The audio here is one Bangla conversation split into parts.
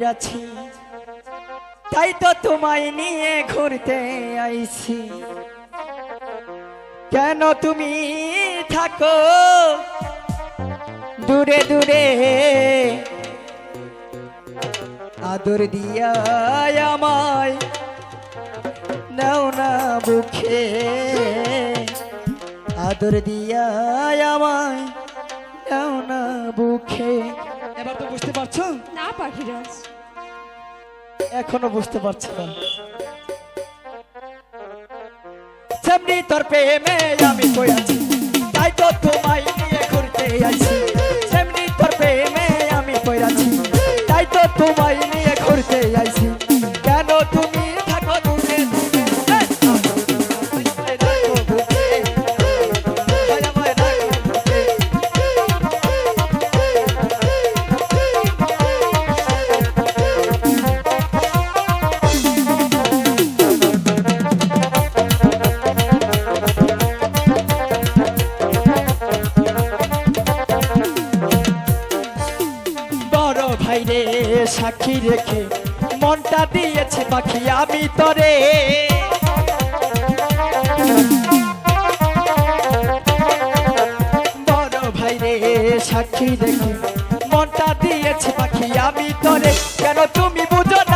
আছি তাই তো তোমায় নিয়ে ঘুরতে আইছি। কেন তুমি থাকো? দূরে দূরে। আদর দিয়া আমায় নাও না বুকে। আদর দিয়া আমায় নাও না বুকে। এবার তো বুঝতে পারছ? না পাখিরাজ এখনও বুঝতে পারছি না। সেমনি তোর প্রেমে আমি কই আছি তাই তো তোমায় নিয়ে ঘুরতে আইছি। সেমনি তোর প্রেমে আমি কই আছি তাই তো তোমায় সাক্ষী রেখে মনটা দিয়েছে পাখি, আমি তরে। বড় ভাইরে সাক্ষী রেখে মনটা দিয়েছে পাখি, আমি তরে। কেন তুমি বুঝো না?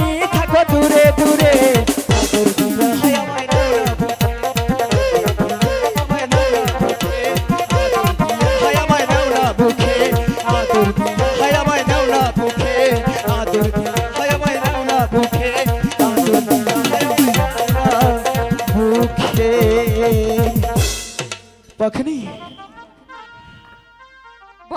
Buccaneer.